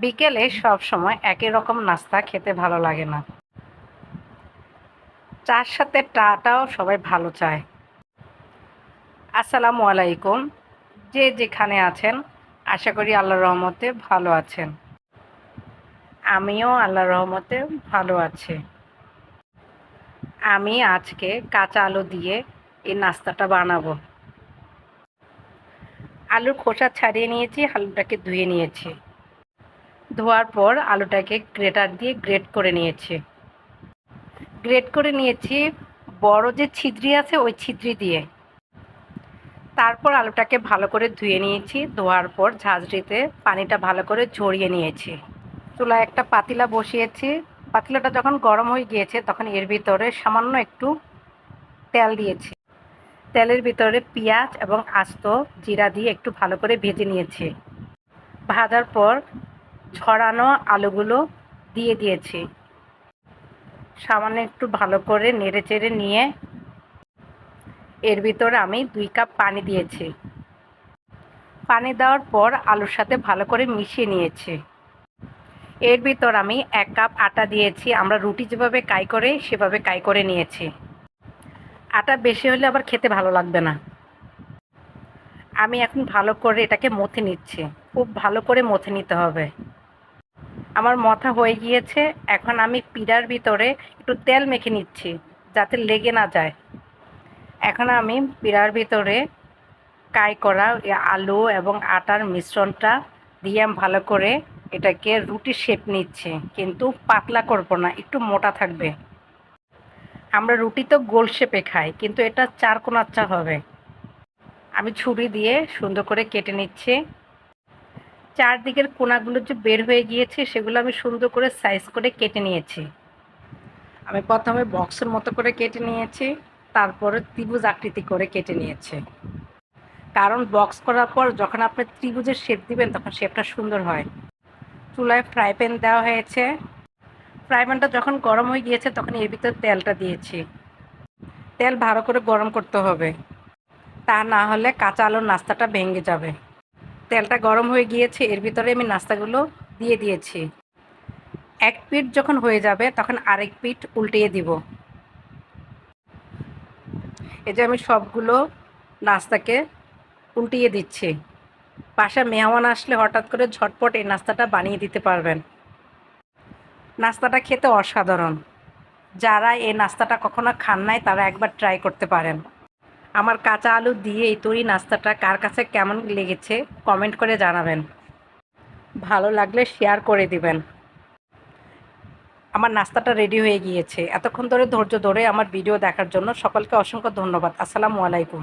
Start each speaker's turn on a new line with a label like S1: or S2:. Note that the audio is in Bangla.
S1: বিকেলে সব সময় একই রকম নাস্তা খেতে ভালো লাগে না। চার সাথে টাটাও সবাই ভালো চায়। আসসালামু আলাইকুম। যে যেখানে আছেন, আশা করি আল্লাহ রহমতে ভালো আছেন। আমিও আল্লাহ রহমতে ভালো আছি। আমি আজকে কাঁচা আলু দিয়ে এই নাস্তাটা বানাবো। আলুর খোসা ছাড়িয়ে নিয়েছি, আলুটাকে ধুয়ে নিয়েছি। ধোয়ার পর আলুটাকে গ্রেটার দিয়ে গ্রেট করে নিয়েছি। গ্রেট করে নিয়েছি বড় যে ছিদ্রি আছে, ওই ছিদ্রি দিয়ে। তারপর আলুটাকে ভালো করে ধুয়ে নিয়েছি, ধোয়ার পর ঝাঁঝরিতে পানিটা ভালো করে ঝরিয়ে নিয়েছি। চুলায় একটা পাতিলা বসিয়েছি। পাতিলাটা যখন গরম হয়ে গিয়েছে, তখন এর ভিতরে সামান্য একটু তেল দিয়েছি। তেলের ভিতরে পেঁয়াজ এবং আস্ত জিরা দিয়ে একটু ভালো করে ভেজে নিয়েছি। ভাজার পর ছড়ানো আলুগুলো দিয়ে দিয়েছি। সামান্য একটু ভালো করে নেড়ে চেড়ে নিয়ে এর ভিতর আমি দুই কাপ পানি দিয়েছি। পানি দেওয়ার পর আলুর সাথে ভালো করে মিশিয়ে নিয়েছি। এর ভিতর আমি এক কাপ আটা দিয়েছি। আমরা রুটি যেভাবে কাই করে, সেভাবে কাই করে নিয়েছি। আটা বেশি হলে আবার খেতে ভালো লাগবে না। আমি এখন ভালো করে এটাকে মথে নিচ্ছি। খুব ভালো করে মথে নিতে হবে। আমার মথা হয়ে গিয়েছে, এখন আমি পিড়ার ভিতরে একটু তেল মেখে নিচ্ছি, যাতে লেগে না যায়। এখন আমি পিড়ার ভিতরে কাই করা আলু এবং আটার মিশ্রণটা দিয়ে আমি ভালো করে এটাকে রুটি শেপ নিচ্ছে, কিন্তু পাতলা করব না, একটু মোটা থাকবে। আমরা রুটি তো গোল শেপে খাই, কিন্তু এটা চার কোনাচ্চা হবে। আমি ছুরি দিয়ে সুন্দর করে কেটে নিচ্ছি। চারদিকের কোনাগুলো যে বের হয়ে গিয়েছে, সেগুলো আমি সুন্দর করে সাইজ করে কেটে নিয়েছি। আমি প্রথমে বক্সের মতো করে কেটে নিয়েছি, তারপরে ত্রিভুজ আকৃতি করে কেটে নিয়েছি। কারণ বক্স করার পর যখন আপনি ত্রিভুজের শেপ দিবেন, তখন শেপটা সুন্দর হয়। চুলায় ফ্রাই প্যান দেওয়া হয়েছে। ফ্রাই প্যানটা যখন গরম হয়ে গিয়েছে, তখন এর ভিতর তেলটা দিয়েছি। তেল ভালো করে গরম করতে হবে। তা না হলে কাঁচা আলুর নাস্তাটা ভেঙে যাবে। তেলটা গরম হয়ে গিয়েছে, এর ভিতরে আমি নাস্তাগুলো দিয়ে দিয়েছি। এক পিঠ যখন হয়ে যাবে, তখন আরেক পিঠ উল্টিয়ে দিব। এই যে আমি সবগুলো নাস্তাকে উল্টিয়ে দিচ্ছি। পাশে মেহমান আসলে হঠাৎ করে ঝটপট এই নাস্তাটা বানিয়ে দিতে পারবেন। নাস্তাটা খেতে অসাধারণ। যারা এই নাস্তাটা কখনো খান নাই, তারা একবার ট্রাই করতে পারেন। আমার কাঁচা আলু দিয়ে এই তৈরি নাস্তাটা কার কাছে কেমন লেগেছে কমেন্ট করে জানাবেন। ভালো লাগলে শেয়ার করে দিবেন। আমার নাস্তাটা রেডি হয়ে গিয়েছে। এতক্ষণ ধরে ধৈর্য ধরে আমার ভিডিও দেখার জন্য সকলকে অসংখ্য ধন্যবাদ। আসসালামু আলাইকুম।